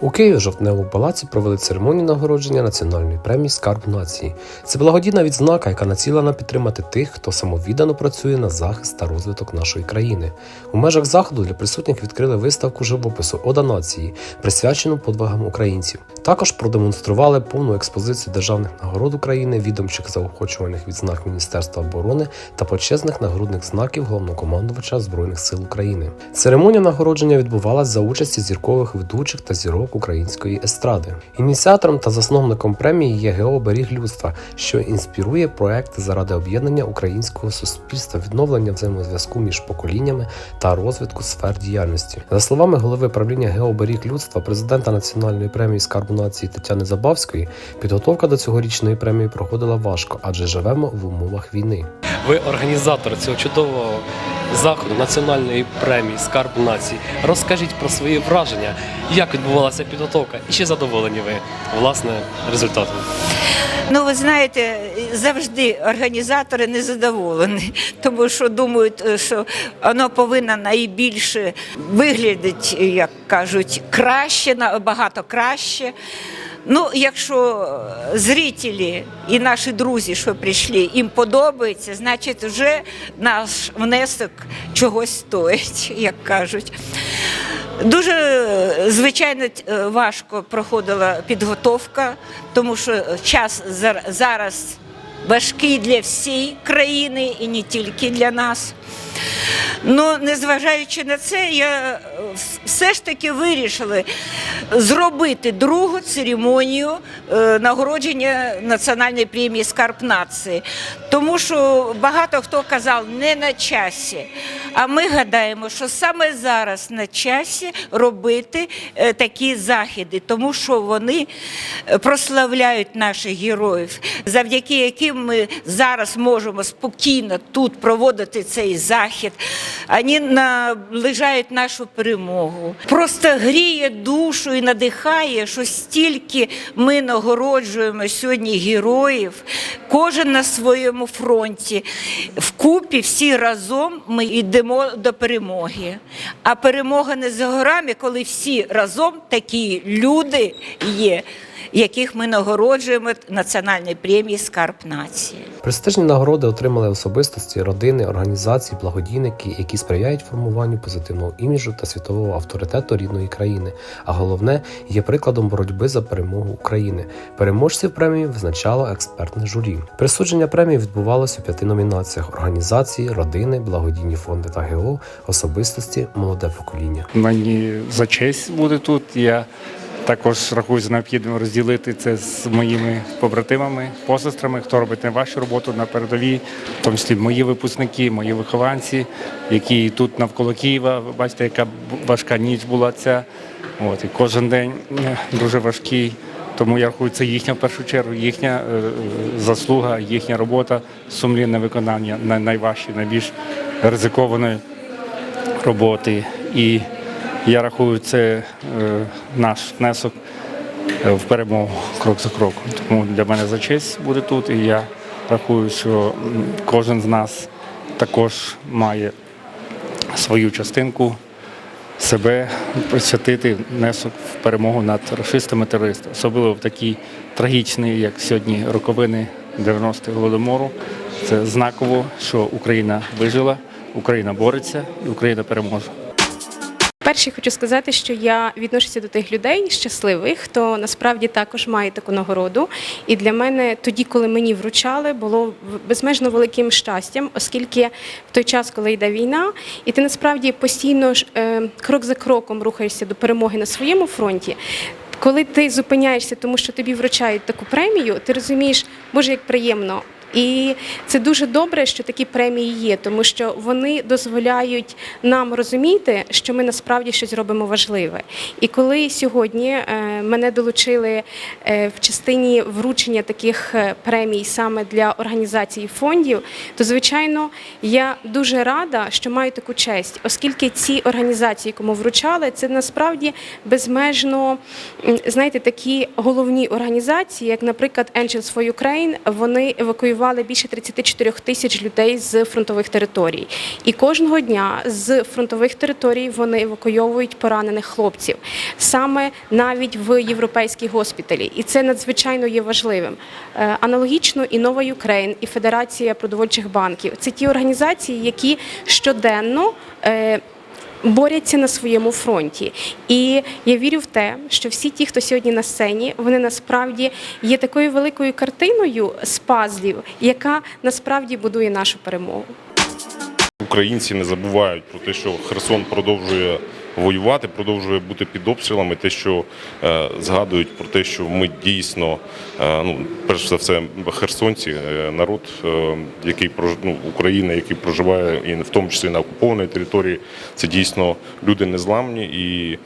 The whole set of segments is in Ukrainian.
У Києві жовтневому палаці провели церемонію нагородження національної премії Скарб нації. Це благодійна відзнака, яка націлена підтримати тих, хто самовіддано працює на захист та розвиток нашої країни. У межах заходу для присутніх відкрили виставку живопису Ода нації, присвячену подвигам українців. Також продемонстрували повну експозицію державних нагород України, відомчих заохочувальних відзнак Міністерства оборони та почесних нагрудних знаків головнокомандувача Збройних сил України. Церемонія нагородження відбувалась за участі зіркових ведучих та зірок української естради. Ініціатором та засновником премії є ГЕО «Беріг людства, що інспірує проекти заради об'єднання українського суспільства, відновлення взаємозв'язку між поколіннями та розвитку сфер діяльності. За словами голови правління ГЕО «Беріг людства, президента Національної премії Скарбу нації Тетяни Забавської, підготовка до цьогорічної премії проходила важко, адже живемо в умовах війни. Ви організатор цього чудового заходу національної премії Скарб нації. Розкажіть про свої враження, як відбувалася підготовка, і чи задоволені ви власне результатом? Ну, ви знаєте, завжди організатори не задоволені, тому що думають, е, що воно повинно найбільше виглядати, як кажуть, краще, набагато краще. Ну, якщо зрителі і наші друзі, що прийшли, їм подобається, значить вже наш внесок чогось стоїть, як кажуть. Дуже е, звичайно е, важко проходила підготовка, тому що час зараз важкий для всієї країни і не тільки для нас. Ну, незважаючи на це, я е, все ж таки вирішила зробити другу церемонію е, нагородження національної премії Скарб нації. Тому що багато хто казав не на часі. А ми гадаємо, що саме зараз на часі робити е, такі заходи, тому що вони е, прославляють наших героїв, завдяки яким ми зараз можемо спокійно тут проводити цей захід. Вони наближають нашу перемогу. Просто гріє душу і надихає, що стільки ми нагороджуємо сьогодні героїв, кожен на своєму фронті. Вкупі всі разом ми йдемо до перемоги. А перемога не за горами, коли всі разом такі люди є, яких ми нагороджуємо національної премії Скарб нації. Престижні нагороди отримали особистості, родини, організації, благодійники, які сприяють формуванню позитивного іміджу та світового авторитету рідної країни. А головне є прикладом боротьби за перемогу України. Переможців премії визначало експертне журі. Присудження премії відбувалося у п'яти номінаціях: організації, родини, благодійні фонди та ГО, особистості, молоде покоління. Мені за честь бути тут. Я також рахую за необхідним розділити це з моїми побратимами, посестрами, хто робить найважчу роботу на передовій, в тому числі мої випускники, мої вихованці, які тут навколо Києва. Бачите, яка важка ніч була ця. От, і кожен день е, дуже важкий. Тому я рахую, це їхня в першу чергу, їхня е, е, заслуга, їхня робота, сумлінне виконання най- найважчої, найбільш ризикованої роботи. І я рахую, це е, наш внесок е, в перемогу крок за кроком. Тому для мене за честь буде тут. І я рахую, що кожен з нас також має свою частинку себе присвятити внесок в перемогу над расистами терористами, особливо в такий трагічний, як сьогодні, роковини 90-х голодомору. Це знаково, що Україна вижила, Україна бореться і Україна переможе. Перше, хочу сказати, що я відношуся до тих людей щасливих, хто насправді також має таку нагороду. І для мене тоді, коли мені вручали, було безмежно великим щастям, оскільки в той час, коли йде війна, і ти насправді постійно е, крок за кроком рухаєшся до перемоги на своєму фронті. Коли ти зупиняєшся, тому що тобі вручають таку премію, ти розумієш, боже, як приємно. І це дуже добре, що такі премії є, тому що вони дозволяють нам розуміти, що ми насправді щось робимо важливе. І коли сьогодні е, мене долучили е, в частині вручення таких е, премій саме для організацій фондів, то звичайно я дуже рада, що маю таку честь, оскільки ці організації, кому вручали, це насправді безмежно знаєте, такі головні організації, як, наприклад, Angels for Ukraine, вони евакуювали евакуювали більше 34 тисяч людей з фронтових територій. І кожного дня з фронтових територій вони евакуйовують поранених хлопців саме навіть в європейські госпіталі. І це надзвичайно є важливим. Е, Аналогічно і Нова Юкрейн, і Федерація продовольчих банків це ті організації, які щоденно. Борються на своєму фронті. І я вірю в те, що всі ті, хто сьогодні на сцені, вони насправді є такою великою картиною з пазлів, яка насправді будує нашу перемогу. Українці не забувають про те, що Херсон продовжує воювати, продовжує бути під обстрілами. Те, що е, згадують про те, що ми дійсно, е, ну перш за все, херсонці, е, народ, який ну, Україна, який проживає і в тому числі на окупованій території, це дійсно люди незламні і.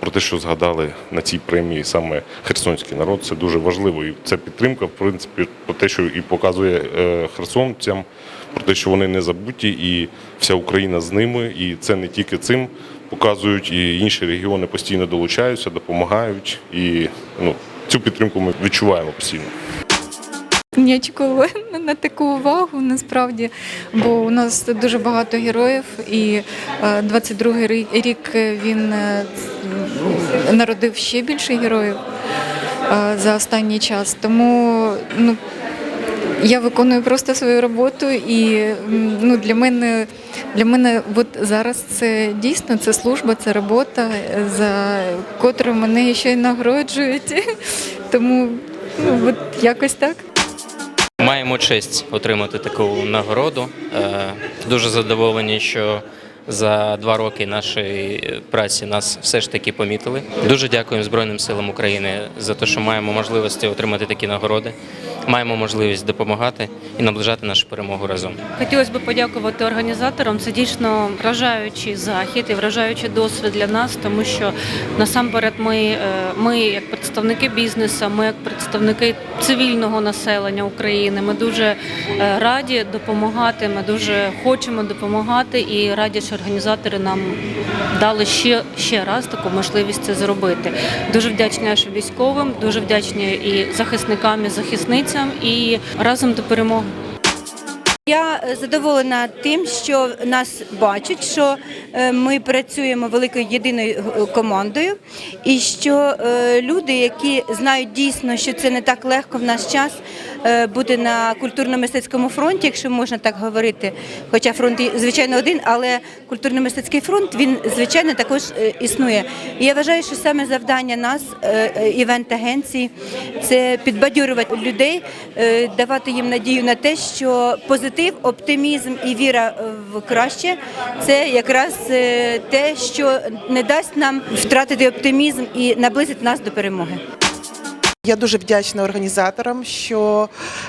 Про те, що згадали на цій премії саме херсонський народ, це дуже важливо. І це підтримка, в принципі, про те, що і показує херсонцям, про те, що вони не забуті, і вся Україна з ними. І це не тільки цим показують, і інші регіони постійно долучаються, допомагають. І ну, цю підтримку ми відчуваємо постійно. Не очікувала на таку увагу насправді, бо у нас дуже багато героїв, і е, 22-й рік він е, народив ще більше героїв е, за останній час. Тому ну, я виконую просто свою роботу, і ну, для мене для мене от зараз це дійсно це служба, це робота, е, за котру мене ще й нагороджують. Тому ну, от якось так. Маємо честь отримати таку нагороду. Е, Дуже задоволені, що за два роки нашої праці нас все ж таки помітили. Дуже дякуємо Збройним силам України за те, що маємо можливості отримати такі нагороди. Маємо можливість допомагати і наближати нашу перемогу разом. Хотілося б подякувати організаторам. Це дійсно вражаючий захід і вражаючий досвід для нас, тому що насамперед ми, е, ми як представники бізнесу, ми як представники цивільного населення України. Ми дуже е, раді допомагати. Ми дуже хочемо допомагати і раді, що організатори нам дали ще, ще раз таку можливість це зробити. Дуже вдячні нашим військовим, дуже вдячні і захисникам, і захисницям, і разом до перемоги. Я е, задоволена тим, що нас бачать, що е, ми працюємо великою єдиною е, командою, і що люди, які знають дійсно, що це не так легко в наш час е, бути на культурно-мистецькому фронті, якщо можна так говорити. Хоча фронт звичайно один, але культурно-мистецький фронт він звичайно також е, існує. І я вважаю, що саме завдання нас, е, івент-агенції, це підбадьорювати людей, давати їм надію на те, що позитив, оптимізм і віра в краще це якраз те, що не дасть нам втратити оптимізм і наблизить нас до перемоги. Я дуже вдячна організаторам, що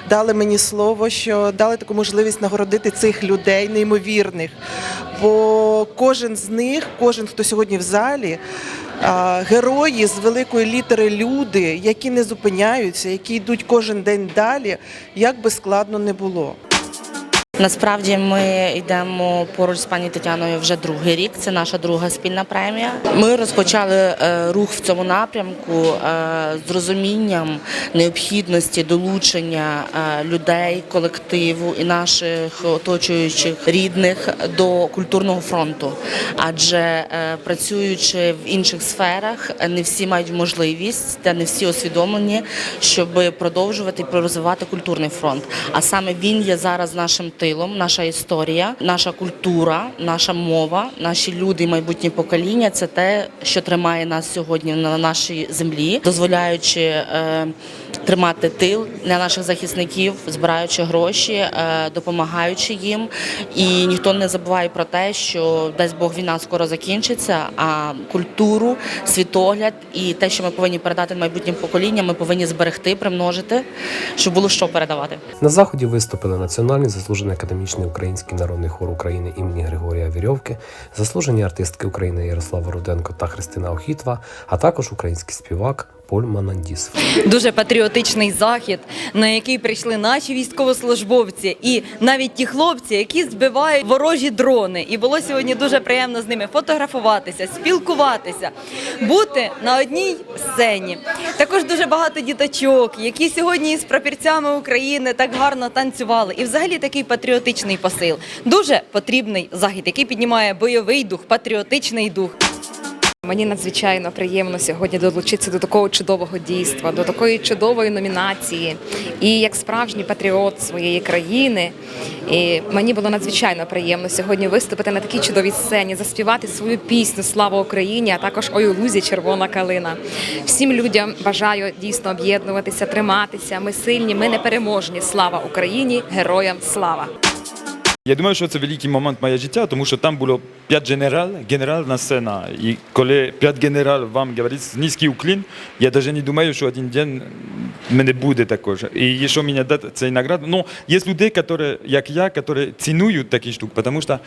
дали мені слово, що дали таку можливість нагородити цих людей неймовірних. Бо кожен з них, кожен, хто сьогодні в залі, герої з великої літери люди, які не зупиняються, які йдуть кожен день далі, як би складно не було. Насправді ми йдемо поруч з пані Тетяною вже другий рік. Це наша друга спільна премія. Ми розпочали е, рух в цьому напрямку е, з розумінням необхідності долучення е, людей, колективу і наших оточуючих рідних до культурного фронту. Адже працюючи в інших сферах, не всі мають можливість та не всі усвідомлені, щоб продовжувати і розвивати культурний фронт. А саме він є зараз нашим тилом, наша історія, наша культура, наша мова, наші люди, майбутні покоління це те, що тримає нас сьогодні на нашій землі, дозволяючи е, тримати тил для наших захисників, збираючи гроші, е, допомагаючи їм. І ніхто не забуває про те, що дасть Бог війна скоро закінчиться. А культуру, світогляд і те, що ми повинні передати майбутнім поколінням, ми повинні зберегти, примножити, щоб було що передавати. На заході виступили Національний заслужений академічний український народний хор України імені Григорія Вірьовки, заслужені артистки України Ярослава Руденко та Христина Охітва, а також український співак Поль Манандіс. дуже патріотичний захід, на який прийшли наші військовослужбовці і навіть ті хлопці, які збивають ворожі дрони. І було сьогодні дуже приємно з ними фотографуватися, спілкуватися, бути на одній сцені. Також дуже багато діточок, які сьогодні із прапірцями України так гарно танцювали. І взагалі такий патріотичний посил. Дуже потрібний захід, який піднімає бойовий дух, патріотичний дух. Мені надзвичайно приємно сьогодні долучитися до такого чудового дійства, до такої чудової номінації. І як справжній патріот своєї країни, і мені було надзвичайно приємно сьогодні виступити на такій чудовій сцені, заспівати свою пісню Слава Україні, а також Ой лузі червона калина. Всім людям бажаю дійсно об'єднуватися, триматися. Ми сильні, ми непереможні. Слава Україні! Героям слава! Я думаю, що це великий момент моє життя, тому що там було п'ять генерал, генеральна сцена. І коли п'ять генералів вам говорять низький уклін, я навіть не думаю, що один день мене буде також. І що мені дати цей награду. Ну, є люди, які, як я, які цінують такі штуки, тому що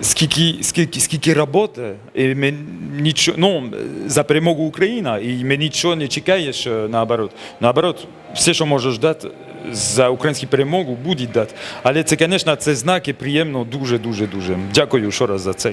скільки, скільки, скільки роботи, і ми нічого, ну, за перемогу України, і ми нічого не чекаєш наоборот. Наоборот, все, що можеш дати, за українську перемогу будуть дати. Але це, звісно, це знаки приємно дуже, дуже, дуже. Дякую ще раз за це.